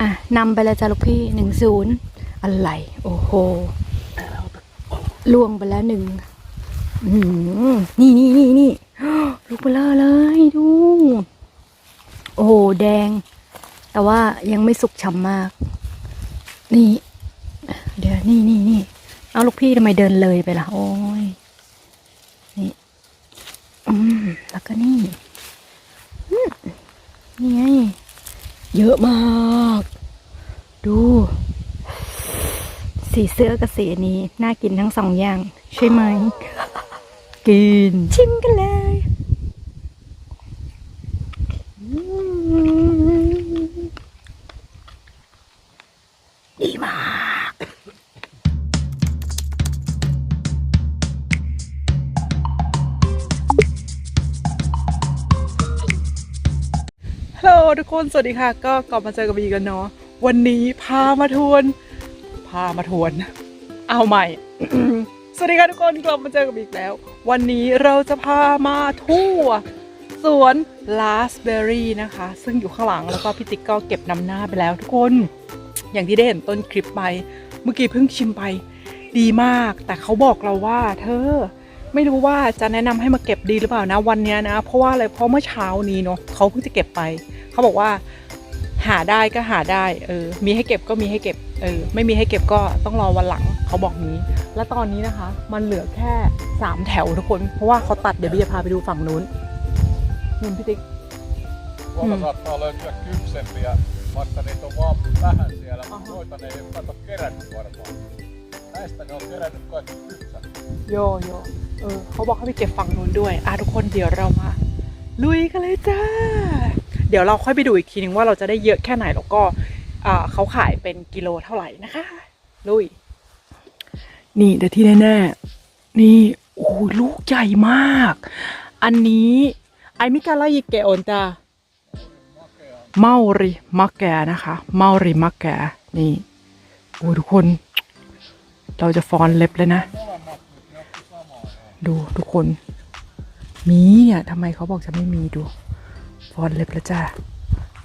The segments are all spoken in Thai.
อะนำไปเลยจ้ะลูกพี่หนึ่งศูนย์อะไร โอ้โหล่วงไปแล้วหนึ่งนี่นี่นี่นี่ลูกเบลอเลยดู โอ้โห แดง แต่ว่ายังไม่สุกฉ่ำมาก นี่ เดี๋ยวนี่นี่นี่เอาลูกพี่ทำไมเดินเลยไปล่ะ โอ้ย นี่อืมแล้วก็นี่นี่ไง เยอะมาก ดู สีเสื้อกับสีนี้ น่ากินทั้งสองอย่าง ใช่ไหม กิน ชิมกันเลย คนสวัสดีค่ะ ก็กลับมาเจอกับบีกันเนาะวันนี้พามาทวน พามาทวน เอาใหม่ สวัสดีค่ะทุกคนกลับมาเจอกับบีอีกแล้ว วันนี้เราจะพามาทั่ว สวนลาสเบอรี่นะคะ ซึ่งอยู่ข้างหลังแล้วก็พี่ติ๊กก็เก็บนำหน้าไปแล้วทุกคน อย่างที่ได้เห็นต้นคลิปไป เมื่อกี้เพิ่งชิมไป ดีมาก แต่เขาบอกเราว่า เธอ ไม่รู้ว่าจะแนะนำให้มาเก็บดีหรือเปล่านะวันเนี้ยนะ เพราะว่าอะไรเพราะเมื่อเช้านี้เนาะเขาเพิ่งจะเก็บไป เขาบอกว่าหาได้ก็หาได้เออมีให้เก็บก็มีให้เก็บเออไม่มีให้เก็บก็ต้องรอวันหลังเขาบอกนี้ แล้วตอนนี้นะคะ มันเหลือแค่สามแถวทุกคน เพราะว่าเขาตัดเดี๋ยวพี่จะพาไปดูฝั่งนู้นนู่นพี่ติ๊ก Tuolla Mm. saattaa löytyä kypsempiä, vaikka niitä on vaan vähän siellä, mutta Aha. noita ne ei ole kato kerännyt varmaan. Näistä ne on kerännyt kaikki kypsät. โยโย เออเขาบอกให้ไปเก็บฝั่งนู้นด้วย อะทุกคนเดี๋ยวเรามา ลุยกันเลยจ้า เดี๋ยวเราค่อยไปดูอีกทีนึงว่าเราจะได้เยอะแค่ไหนแล้วก็เขาขายเป็นกิโลเท่าไหร่นะคะ ลุย นี่แต่ที่แน่ๆนี่โอ้ยลูกใหญ่มาก อันนี้ไอมิกาลายิเกโอนตาเมาริมักแกนะคะเมาริมักแกนี่โอ้ยทุกคน เราจะฟอนเล็บเลยนะ ดูทุกคน มีเนี่ยทำไมเขาบอกจะไม่มีดู ฟอนเล็บแล้วจ้า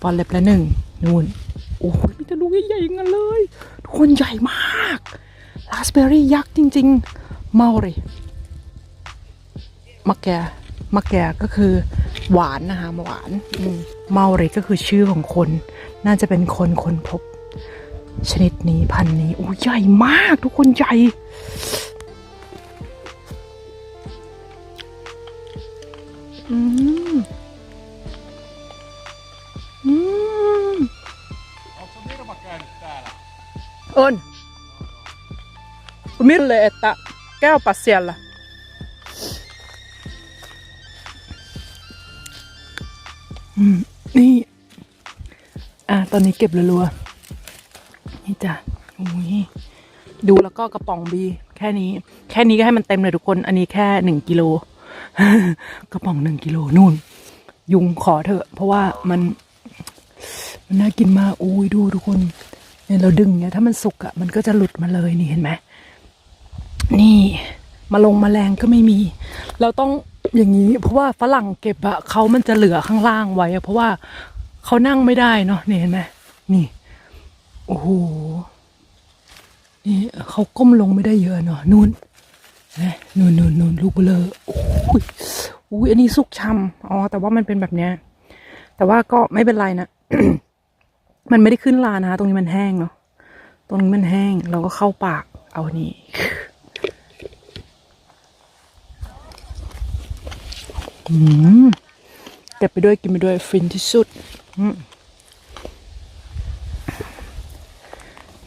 ฟอนเล็บล้วหนึ่งนู่น โอ้ยมีแต่ลูกใหญ่ๆงนั้นเลย ทุกคนใหญ่มากราสเบอรี่ยักษ์จริง ๆ เมาเลยมะแกมะแกก็คือหวานนะคะหวานอืมเมาเลยก็คือชื่อของคน น่าจะเป็นคนคนพบ ชนิดนี้พันธุ์นี้โอ้ยใหญ่มากทุกคนใหญ่ อืมอืม Onko Mirma käynyt täällä? เอิญคุณมิตรเลยเอตตะแก้วปัสเซียนล่ะอืมนี่อะตอนนี้เก็บรัวๆนี่จ้ะอุ้ยดูแล้วก็กระป๋องบี แค่นี้ แค่นี้ก็ให้มันเต็มเลยทุกคน อันนี้แค่หนึ่งกิโล กระป๋องหนึ่งกิโลนู่น ยุงขอเถอะ เพราะว่ามันมันน่ากินมากอุ้ยดูทุกคนเนี่ยเราดึงเนี่ยถ้ามันสุกอะ่ะมันก็จะหลุดมาเลยนี่เห็นไหมนี่มาลงมาแรงก็ไม่มี เราต้องอย่างนี้ เพราะว่าฝรั่งเก็บอะเขามันจะเหลือข้างล่างไว้เพราะว่าเขานั่งไม่ได้เนาะนี่เห็นไหมนี่โอ้โหนี่เขาก้มลงไม่ได้เยอะเนาะนู่น นะนู่นนู่นนูนลูกเบลอโอ้ยอุ้ยอันนี้สุกช่ำอ๋อ แต่ว่ามันเป็นแบบเนี้ย แต่ว่าก็ไม่เป็นไรนะ มันไม่ได้ขึ้นลานะคะตรงนี้มันแห้งเนาะ ตรงนี้มันแห้ง เราก็เข้าปาก เอานี่เก็บไปด้วยกินไปด้วยฟินที่สุด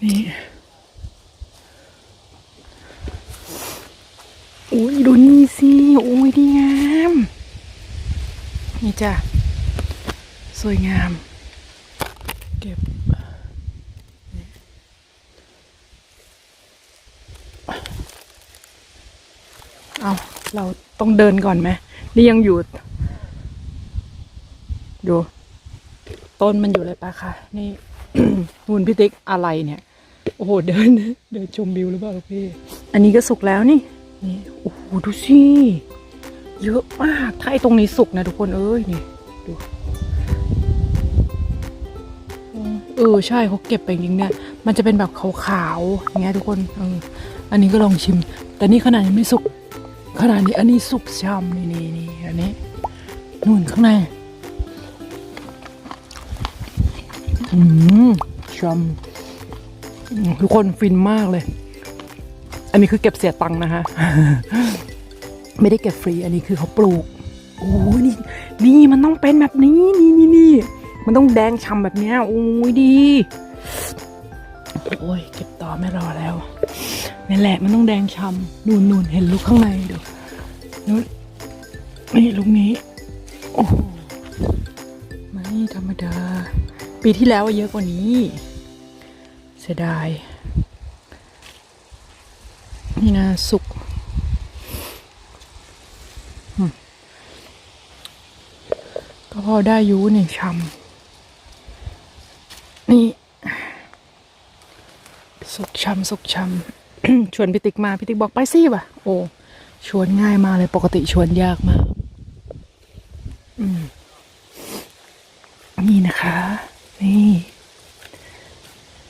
นี่ อุ้ยดูนี่สิโอ้ยดีงาม นี่จ้ะ สวยงาม เก็บเอาเราต้องเดินก่อนไหมนี่ยังอยู่ ดู ต้นมันอยู่เลยปะคะนี่หุ่นพี่ติ๊กอะไรเนี่ย โอ้โห เดิน เดินชมวิวหรือเปล่าพี่ อันนี้ก็สุกแล้วนี่ นี่โอ้โหดูสิเยอะมากถ้าไอตรงนี้สุกนะทุกคนเอ้ยนี่ดูเออใช่เขาเก็บไปจริงเนี่ย มันจะเป็นแบบขาวๆอย่างเงี้ยทุกคนเอออันนี้ก็ลองชิม แต่นี่ขนาดยังไม่สุกขนาดนี้อันนี้สุกช่ำนี่นี่นี่อันนี้นู่นข้างในอืมช่ำทุกคนฟินมากเลย อันนี้คือเก็บเสียตังค์นะคะ ไม่ได้เก็บฟรีอันนี้คือเขาปลูก โอ้ยนี่นี่มันต้องเป็นแบบนี้นี่นี่นี่มันต้องแดงฉ่ำแบบเนี้ยโอ้ยดี โอ้ยเก็บต่อไม่รอแล้วนี่แหละมันต้องแดงฉ่ำนูนนูนเห็นลูกข้างในดูนู่นนี่ลูกนี้ โอ้ไม่ธรรมดา ปีที่แล้วเยอะกว่านี้ เสียดาย นี่นะสุกก็พอได้ยูนี่ชำนี่ สุกชำสุกชำชวนพี่ติ๊กมาพี่ติ๊กบอกไปสิว่ะ โอ้ ชวนง่ายมาเลยปกติชวนยากมาก อืม นี่นะคะ นี่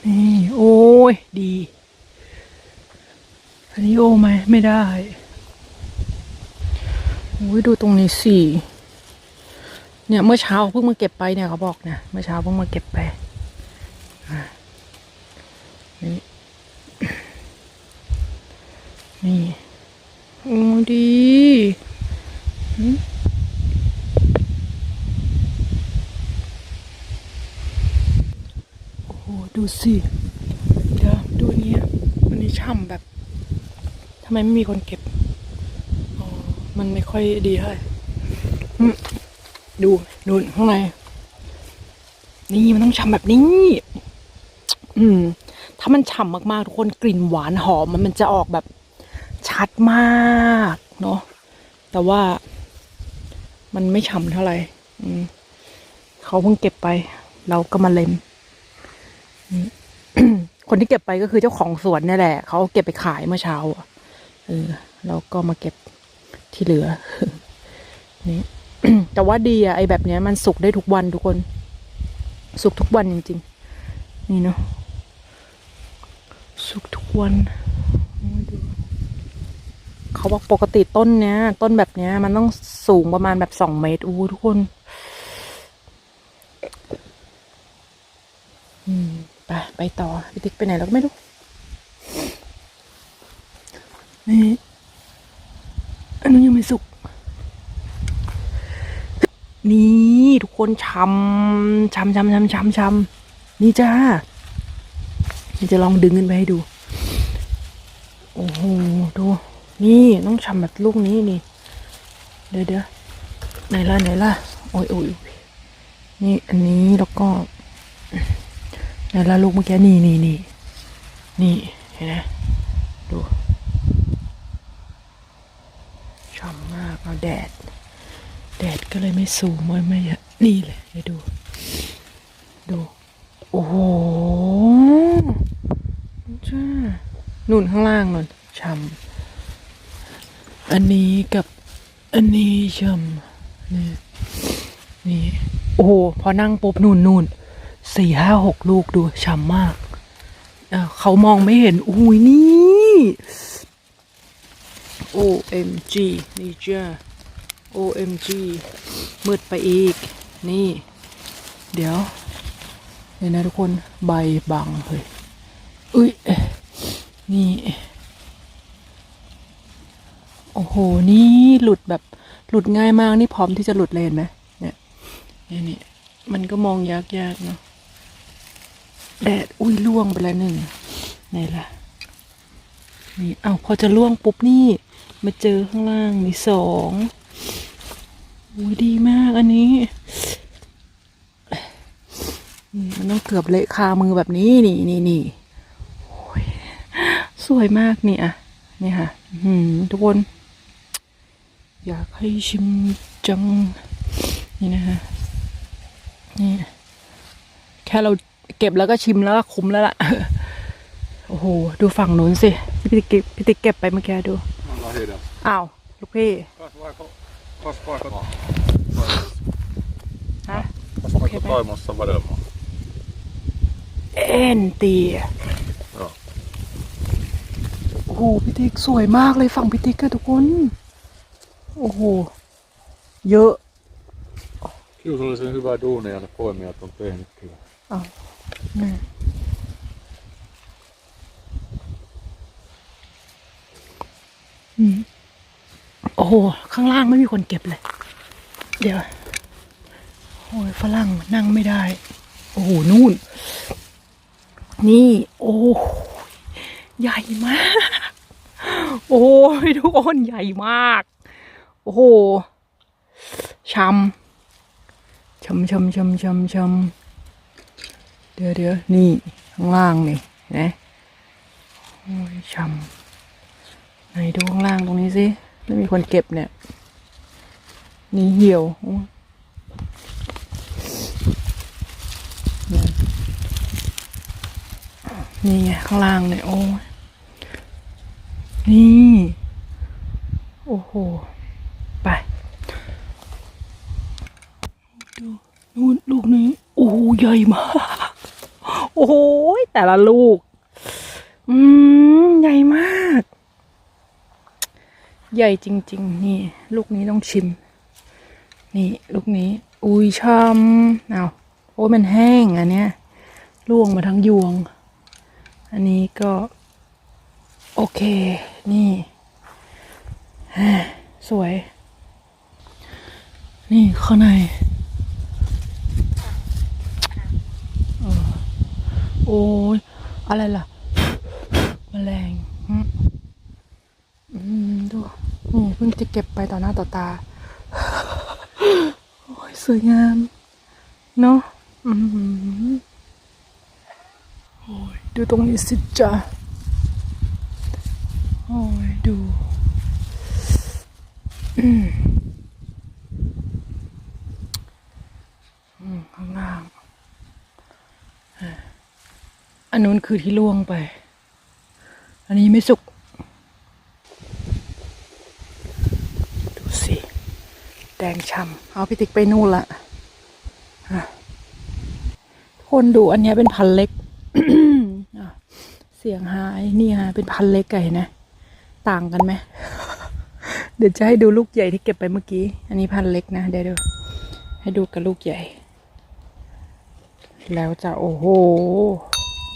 นี่ โอ้ย ดี อันนี้โอ้ ไม่ได้โอ้ยดูตรงนี้สิเนี่ยเมื่อเช้าเพิ่งมาเก็บไปเนี่ยเขาบอกเนี่ยเมื่อเช้าเพิ่งมาเก็บไปนี่นี่โอ้ดีโอ้ดูสิ เดี๋ยวดูนเนี้ยอันนี้ช่ำแบบ ไมไม่มีคนเก็บ อ๋อ มันไม่ค่อยดีเท่าไหร่ดู ดูข้างใน นี่มันต้องฉ่ำแบบนี้ อืม ถ้ามันฉ่ำมากๆ ทุกคนกลิ่นหวานหอมมันมันจะออกแบบชัดมากเนาะ แต่ว่ามันไม่ฉ่ำเท่าไหร่ อืม เขาเพิ่งเก็บไป เราก็มาเล็มคนที่เก็บไปก็คือเจ้าของสวนนี่แหละ เขาเก็บไปขายเมื่อเช้าอะ เออเราก็มาเก็บที่เหลือ นี่ แต่ว่าดีอะไอแบบเนี้ยมันสุกได้ทุกวันทุกคน สุกทุกวันจริงๆ นี่เนาะ สุกทุกวัน เขาบอกปกติต้นเนี้ย ต้นแบบเนี้ย มันต้องสูงประมาณแบบสองเมตรอู้ทุกคนอืมไป ไปต่อพี่ติ๊กไปไหนแล้วก็ไม่รู้ นี่ อันนู้ยังไม่สุก นี่ทุกคนช้ำช้ำช้ำช้ำช้ำช้ำนี่จ้านี่จะลองดึงขึ้นไปให้ดู โอ้โห ดู นี่ต้องช้ำแบบลูกนี้นี่ เดี๋ยวเดี๋ยวไหนล่ะไหนล่ะ โอ้ยโอ้ยนี่อันนี้แล้วก็ไหนล่ะลูกเมื่อกี้นี่นี่นี่นี่เห็นไหมดู ช่ำมาก เอาแดด แดดก็เลยไม่สูงไม่ไม่เยอะนี่เลยให้ดู ดู โอ้โหจ้านุ่นข้างล่างนุ่นช่ำอันนี้กับอันนี้ช่ำนี่นี่ โอ้โห พอนั่งปุ๊บนู่นนู่นสี่ห้าหกลูกดูช่ำมากอะเขามองไม่เห็นอุ้ยนี่ OMG นี่เจ้า OMG มืดไปอีก นี่ เดี๋ยวเดี๋ยวนะทุกคนใบบังเฮ้ยอุ้ย นี่ โอ้โห นี่หลุดแบบหลุดง่ายมาก นี่พร้อมที่จะหลุดเลยเห็นไหมเนี่ยนี่นี่มันก็มองยากยากๆเนาะแดดอุ้ยล่วงไปแล้วหนึ่งไหนล่ะ นี่ เอาพอจะล่วงปุ๊บนี่ มาเจอข้างล่างมีสองโอ้ยดีมากอันนี้นี่มันต้องเกือบเละคามือแบบนี้นี่นี่นี่โอ้ยสวยมากนี่อะนี่ค่ะอื้อหืมทุกคน อยากให้ชิมจัง นี่นะฮะนี่แค่เราเก็บแล้วก็ชิมแล้วก็คุ้มแล้วล่ะ โอ้โห ดูฝั่งนู้นสิ พี่ติ๊กเก็บพี่ติ๊กเก็บไปเมื่อกี้ดู อ้าว ลูกพี่ Kas vaikka, kas vaikka, ฮะ kas vaikka toimossa vadelmaa. เอ็นเตีย Ja. โอ้โหพี่ติ๊กสวยมากเลยฝั่งพี่ติ๊กอะทุกคน โอ้โห เยอะ Kiusallisen hyvä duuni ja ne poimijat on tehnyt kyllä. อะนี่อืมโอ้โห ข้างล่างไม่มีคนเก็บเลย เดี๋ยว โอ้ยฝรั่งนั่งไม่ได้ โอ้โห นู่น นี่ โอ้ใหญ่มาก โอ้ยทุกคนใหญ่มาก โอ้โหช้ำช้ำช้ำช้ำช้ำช้ำเดี๋ยวเดี๋ยวนี่ ข้างล่างนี่เนะโอ้ยช้ำไหนดูข้างล่างตรงนี้สิ ไม่มีคนเก็บเนี่ย นี่เหี่ยวโอ้ยเนี่ไงข้างล่างเนี่ยโอ้นี่ โอ้โห ไป ดูนู่นลูกนี้ โอ้ใหญ่มาก โอ้โหแต่ละลูก อืม ใหญ่มาก ใหญ่จริง ๆ นี่ ลูกนี้ต้องชิม นี่ ลูกนี้ อุ้ยช่ำเอาโอ้ยมันแห้งอันเนี้ยล่วงมาทั้งยวง อันนี้ก็ โอเค นี่สวย นี่ข้างในโอ้ยอะไรล่ะแมลงอืมดู นี่เพิ่งจะเก็บไปต่อหน้าต่อตา โอ้ยสวยงาม เนาะอืมโอ้ยดูตรงนี้สิจ้ะโอ้ยดูอืมอืมข้างล่างอันนู้นคือที่ล่วงไป อันนี้ไม่สุก ดูสิ แดงช่ำเอาพี่ติ๊กไปนู่นละคนดูอันนี้เป็นพันเล็ก เสียงหายนี่ฮะเป็นพันเล็กไก่นะ ต่างกันไหม เดี๋ยวจะให้ดูลูกใหญ่ที่เก็บไปเมื่อกี้ อันนี้พันเล็กนะเดี๋ยวดูให้ดูกับลูกใหญ่ แล้วจะโอ้โห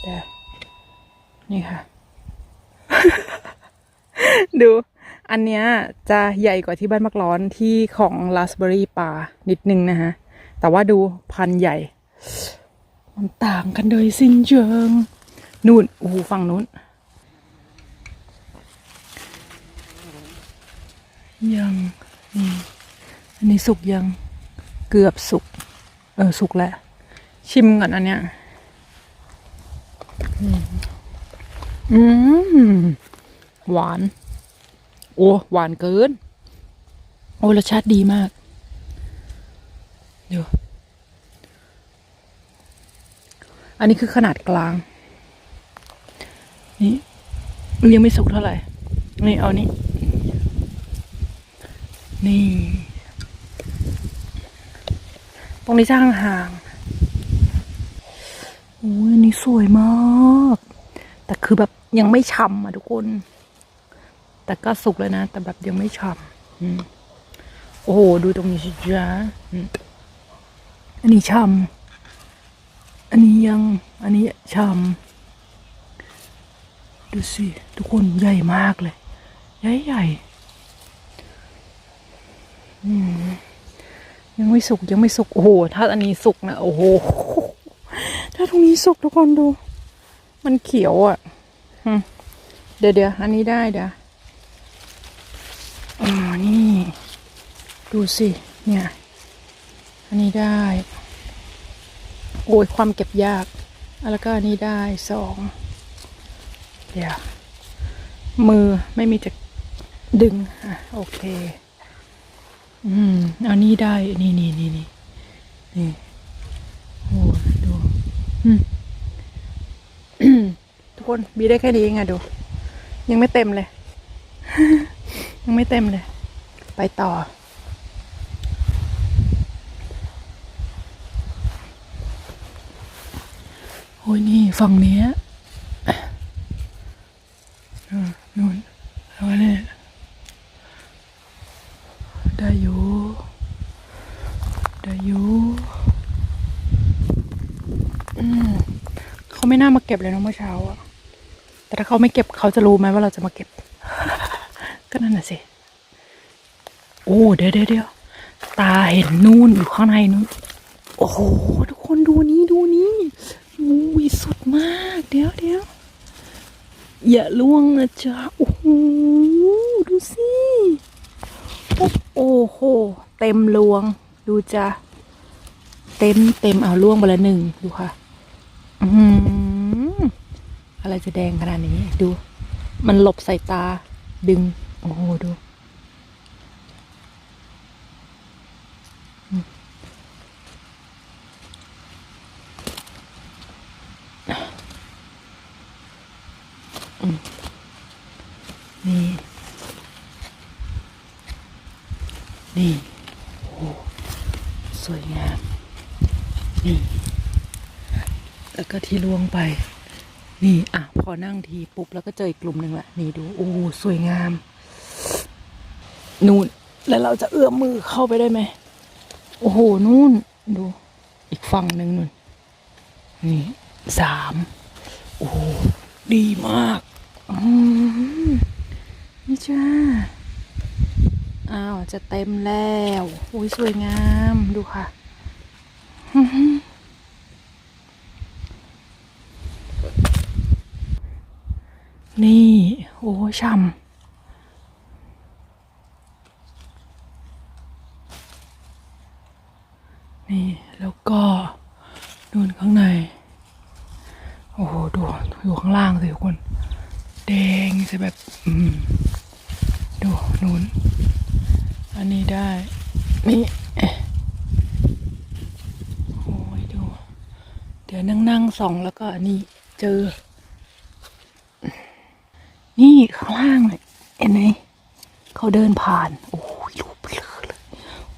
เดี๋ยวนี่ค่ะ ดู อันเนี้ยจะใหญ่กว่าที่บ้านมักร้อนที่ของราสเบอรี่ป่านิดนึงนะฮะแต่ว่าดูพันธุ์ใหญ่ มันต่างกันโดยสิ้นเชิงนู่นโอ้โหฝั่งนู้น ยังอันนี้สุกยังเกือบสุก เออ สุกแล้ว ชิมก่อนอันเนี้ยอืมหวาน โอ้หวานเกิน โอ้รสชาติดีมากเดี๋ยวอันนี้คือขนาดกลาง นี่ยังไม่สุกเท่าไหร่ นี่เอานี่ นี่ ตรงนี้จะห่างๆโอ้ยอันนี้สวยมาก แต่คือแบบยังไม่ฉ่ำอะทุกคน แต่ก็สุกแล้วนะ แต่แบบยังไม่ฉ่ำโอ้โห ดูตรงนี้สิจ้าอันนี้ฉ่ำอันนี้ยัง อันนี้ฉ่ำดูสิ ทุกคนใหญ่มากเลย ใหญ่ใหญ่ยังไม่สุกยังไม่สุก โอ้โห ถ้าอันนี้สุกนะ โอ้โห ถ้าตรงนี้สุกทุกคนดู มันเขียวอะเดี๋ยวเดี๋ยวอันนี้ได้เดี๋ยวอ๋อนี่ ดูสิ เนี่ย อันนี้ได้ โอ้ยความเก็บยาก แล้วก็อันนี้ได้สอง เดี๋ยว มือไม่มีจะดึง อะ โอเค อืม อันนี้ได้ นี่นี่นี่นี่นี่โอ้ยดูอืมทุกคนบีได้แค่นี้เองอะดู ยังไม่เต็มเลย ยังไม่เต็มเลย ไปต่อ อ้อ้ยนี่ฝั่งเนี้ยนู่นแล้วก็เนี่ยได้อยู่ได้อยู่เขาไม่น่ามาเก็บเลยเนะเมื่อเช้าอะแต่ถ้าเขาไม่เก็บเขาจะรู้ไหมว่าเราจะมาเก็บ ก็นั่นน่ะสิ โอ้เดี๋ยวเดี๋ยวเดี๋ยวตาเห็นนู่นอยู่ข้างในนู่น โอ้โห ทุกคนดูนี้ดูนี้ สุดมาก เดี๋ยวเดี๋ยวอย่าล่วงนะจ๊ะ โอ้โห ดูสิ โอ้โห เต็มลวง ดูจ้ะ เต็มเต็มเอาล่วงไปละหนึ่ง ดูค่ะ อือหือะไรจะแดงขนาดนี้ ดู มันหลบใส่ตา ดึง โอ้โห ดู นี่ นี่ โอ้สวยงาม นี่ แล้วก็ ที่ล่วงไป นี่อะพอนั่งทีปุ๊บแล้วก็เจออีกกลุ่มหนึ่งละนี่ดูโอ้สวยงาม นู่นแล้วเราจะเอื้อมมือเข้าไปได้ไหมโอ้โหนู่น ดู อีกฝั่งหนึ่งนู่นนี่สามโอ้ดีมากอืมนี่จ้าอ้าว จะเต็มแล้ว อุ้ยสวยงามดูค่ะอื้อหือ นี่ โอ้ช่ำนี่ แล้วก็นู่นข้างใน โอ้โห ดูอยู่ข้างล่างสิทุกคน แดงจะแบบดูนูนอันนี้ได้ นี่ โอ้ยดู เดี๋ยวนั่งนั่งส่องแล้วก็อันนี้เจอ นี่ข้างล่างเนี่ยเห็นไหมเขาเดินผ่าน โอ้ยรูปเลอเลย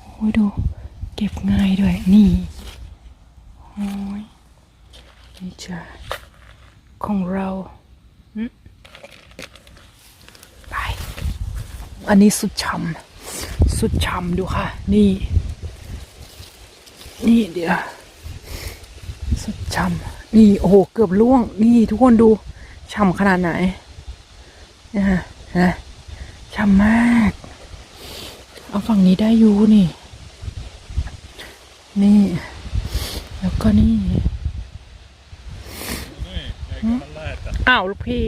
โอ้ยดู เก็บง่ายด้วย นี่โอ้ยนี่จ้ะของเราอืมไปอันนี้สุดช่ำสุดช่ำดูค่ะ นี่ นี่เดี๋ยวสุดช่ำนี่โอ้โหเกือบล่วง นี่ทุกคนดูช่ำขนาดไหน นะฮะนะช่ำมาก เอาฝั่งนี้ได้อยูนี่ นี่ แล้วก็นี่ Niin, eiköhän lähetä. อ้าวลูกพี่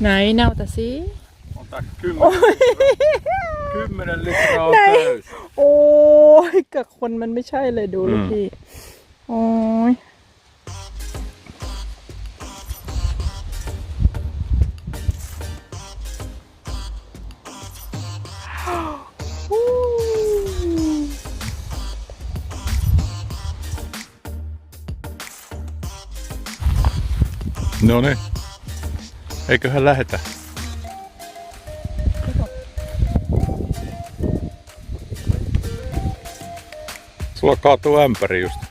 ไหนเนาแต่สิ Ota kymmenen, kymmenen litraa on Näin. täys. โอ้ยกับคนมันไม่ใช่เลยดูลูกอืมพี่ โอ้ย No niin. Eiköhän lähetä. Sulla kaatuu ämpäri just.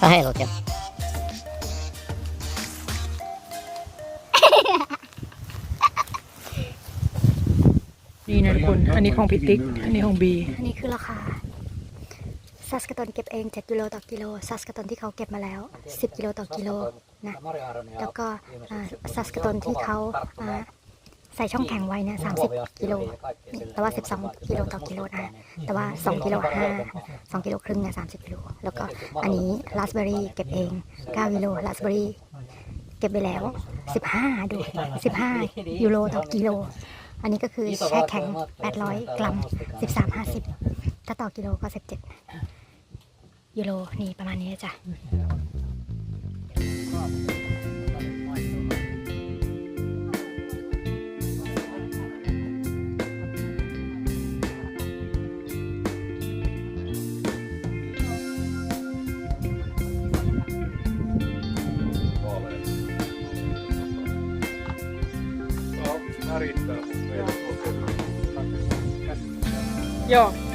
Så här låter jag. นี่นะทุกคน อันนี้ของพิติก อันนี้ของบี อันนี้คือราคาซัสกะตนเก็บเอง7กิโลต่อกิโลซัสกะตนที่เขาเก็บมาแล้ว 10 กิโลต่อกิโลนะแล้วก็อ่าซัสกะตนที่เขาอ่า ใส่ช่องแข็งไว้เนี่ย30กิโลนี่แต่ว่า12กิโลต่อกิโลนะแต่ว่า2กิโล5 2กิโลครึ่งเนี่ย30กิโลแล้วก็อันนี้ราสเบอรี่เก็บเอง9กิโลราสเบอรี่เก็บไปแล้ว15ดู15ยูโรต่อกิโล อันนี้ก็คือแช่แข็ง800กรัม13.50ถ้าต่อกิโลก็17ยูโรนี่ประมาณนี้จ้ะ 有。